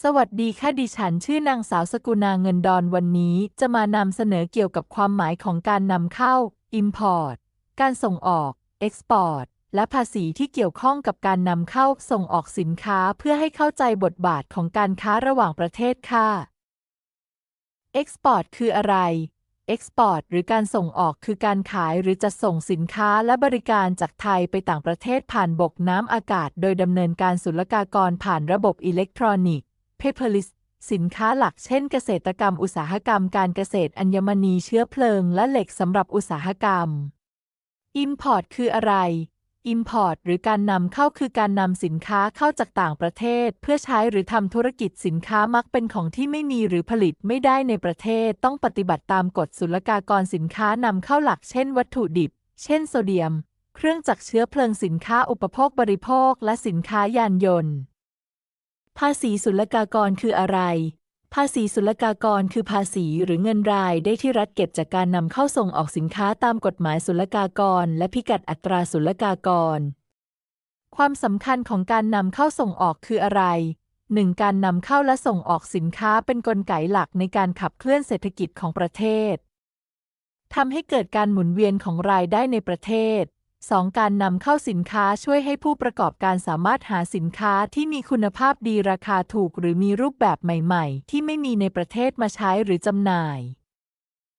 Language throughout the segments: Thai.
สวัสดีค่ะดิฉันชื่อนางสาวสกุณาเงินดอนวันนี้จะมานำเสนอเกี่ยวกับความหมายของการนำเข้า Import การส่งออก Export และภาษีที่เกี่ยวข้องกับการนำเข้าส่งออกสินค้าเพื่อให้เข้าใจบทบาทของการค้าระหว่างประเทศค่ะ Export คืออะไร Export หรือการส่งออกคือการขายหรือจัดส่งสินค้าและบริการจากไทยไปต่างประเทศผ่านบกน้ำอากาศ โดยดำเนินการศุลกากรผ่านระบบอิเล็กทรอนิกส์ paperless สินค้าหลักเช่นเกษตรกรรมอุตสาหกรรมการเกษตรอัญมณีเชื้อเพลิงและเหล็กสำหรับอุตสาหกรรม Import คืออะไร Import หรือการนำเข้าคือการนำสินค้าเข้าจากต่างประเทศ เพื่อใช้หรือทำธุรกิจสินค้ามักเป็นของที่ไม่มีหรือผลิตไม่ได้ในประเทศ ต้องปฏิบัติตามกฎศุลกากรสินค้านำเข้าหลักเช่นวัตถุดิบ เช่นโซเดียม เครื่องจักรเชื้อเพลิงสินค้าอุปโภคบริโภค และสินค้ายานยนต์ ภาษีศุลกากรคืออะไร ภาษีศุลกากรคือภาษีหรือเงินรายได้ที่รัฐเก็บจากการนำเข้าส่งออกสินค้าตามกฎหมายศุลกากร และพิกัดอัตราศุลกากร ความสำคัญของการนำเข้าส่งออกคืออะไร 1. การนำเข้าและส่งออกสินค้าเป็นนกลไกหลักในการขับเคลื่อนเศรษฐกิจของประเทศทำให้เกิดการหมุนเวียนของรายได้ในประเทศ 2. การนำเข้าสินค้าช่วยให้ผู้ประกอบการสามารถหาสินค้าที่มีคุณภาพดีราคาถูก หรือมีรูปแบบใหม่ๆ ที่ไม่มีในประเทศมาใช้หรือจำหน่าย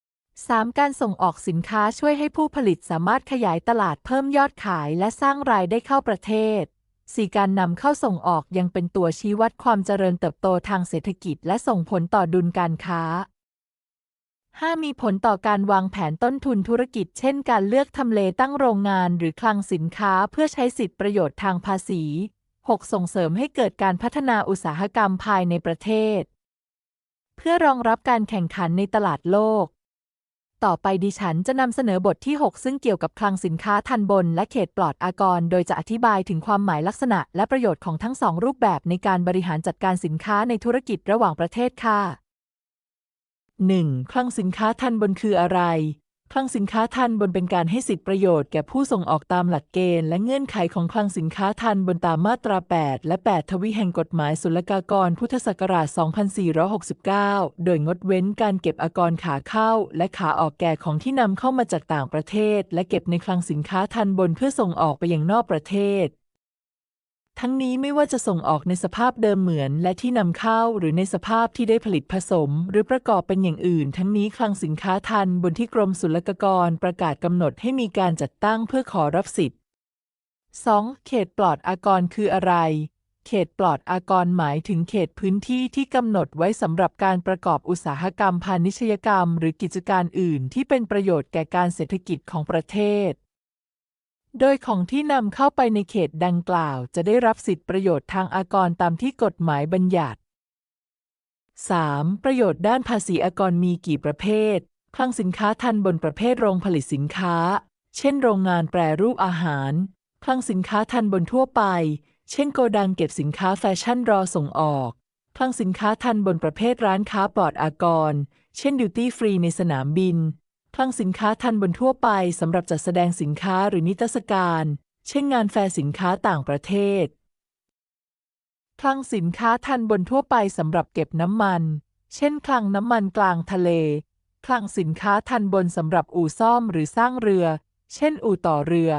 3. การส่งออกสินค้าช่วยให้ผู้ผลิตสามารถขยายตลาดเพิ่มยอดขายและสร้างรายได้เข้าประเทศ 4. การนำเข้าส่งออกยังเป็นตัวชี้วัดความเจริญเติบโตทางเศรษฐกิจ และส่งผลต่อดุลการค้า 5. มีผลต่อการวางแผนต้นทุนธุรกิจ เช่นการเลือกทำเลตั้งโรงงานหรือคลังสินค้าเพื่อใช้สิทธิประโยชน์ทางภาษี 6. ส่งเสริมให้เกิดการพัฒนาอุตสาหกรรมภายในประเทศ เพื่อรองรับการแข่งขันในตลาดโลก ต่อไปดิฉันจะนำเสนอบทที่ 6 ซึ่งเกี่ยวกับคลังสินค้าทันบน และเขตปลอดอากร โดยจะอธิบายถึงความหมายลักษณะ และประโยชน์ของทั้งสองรูปแบบในการบริหารจัดการสินค้าในธุรกิจระหว่างประเทศค่ะ 1. คลังสินค้าทันบนคืออะไร คลังสินค้าทันบนเป็นการให้สิทธิประโยชน์แก่ผู้ส่งออกตามหลักเกณฑ์และเงื่อนไขของคลังสินค้าทันบนตามมาตรา 8 และ 8 ทวีแห่งกฎหมายศุลกากรพุทธศักราช 2469 โดยงดเว้นการเก็บอากรขาเข้า และขาออกแก่ของที่นำเข้ามาจากต่างประเทศ และเก็บในคลังสินค้าทันบนเพื่อส่งออกไปยังนอกประเทศ ทั้งนี้ไม่ว่าจะส่งออกในสภาพเดิมเหมือน และที่นำเข้าหรือในสภาพที่ได้ผลิตผสม หรือประกอบเป็นอย่างอื่น ทั้งนี้คลังสินค้าทันบนที่กรมศุลกากรประกาศกำหนดให้มีการจัดตั้งเพื่อขอรับสิทธิ์ 2. เขตปลอดอากรคืออะไร เขตปลอดอากรหมายถึงเขตพื้นที่ที่กำหนดไว้สำหรับการประกอบอุตสาหกรรมพาณิชยกรรม หรือกิจการอื่น ที่เป็นประโยชน์แก่การเศรษฐกิจของประเทศ โดยของที่นำเข้าไปในเขตดังกล่าวจะได้รับสิทธิประโยชน์ทางอากรตามที่กฎหมายบัญญัติ 3. ประโยชน์ด้านภาษีอากรมีกี่ประเภท คลังสินค้าทันบนประเภทโรงผลิตสินค้า เช่นโรงงานแปรรูปอาหาร คลังสินค้าทันบนทั่วไป เช่นโกดังเก็บสินค้าแฟชั่นรอส่งออก คลังสินค้าทันบนประเภทร้านค้าปลอดอากร เช่นดิวตี้ฟรีในสนามบิน คลังสินค้าทันบนทั่วไปสำหรับจัดแสดงสินค้าหรือนิทรรศการ เช่นงานแฟร์สินค้าต่างประเทศ คลังสินค้าทันบนทั่วไปสำหรับเก็บน้ำมัน เช่น คลังน้ำมันกลางทะเล คลังสินค้าทันบนสำหรับอู่ซ่อมหรือสร้างเรือ เช่น อู่ต่อเรือ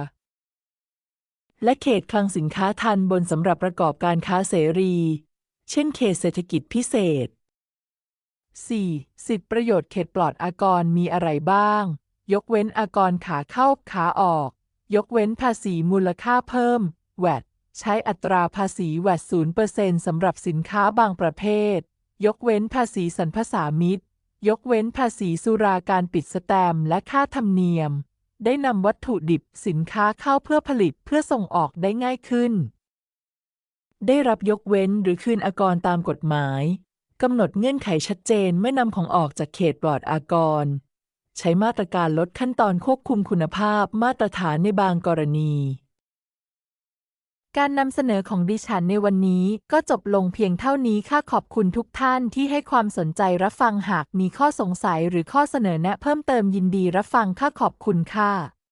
และเขตคลังสินค้าทันบนสำหรับประกอบการค้าเสรี เช่น เขตเศรษฐกิจพิเศษ 4. สิทธิประโยชน์เขตปลอดอากรมีอะไรบ้าง ยกเว้นอากรขาเข้าขาออก ยกเว้นภาษีมูลค่าเพิ่ม VAT ใช้อัตราภาษี VAT 0%สำหรับสินค้าบางประเภท ยกเว้นภาษีสรรพสามิตยกเว้นภาษีสุราการปิดสแตมป์และค่าธรรมเนียม ได้นำวัตถุดิบสินค้าเข้าเพื่อผลิตเพื่อส่งออกได้ง่ายขึ้น ได้รับยกเว้นหรือคืนอากรตามกฎหมาย กำหนดเงื่อนไขชัดเจนเมื่อนำของออกจากเขตปลอดอากร ใช้มาตรการลดขั้นตอนควบคุมคุณภาพมาตรฐานในบางกรณี การนำเสนอของดิฉันในวันนี้ก็จบลงเพียงเท่านี้ค่ะขอบคุณทุกท่านที่ให้ความสนใจรับฟังหากมีข้อสงสัยหรือข้อเสนอแนะเพิ่มเติมยินดีรับฟังค่ะขอบคุณค่ะ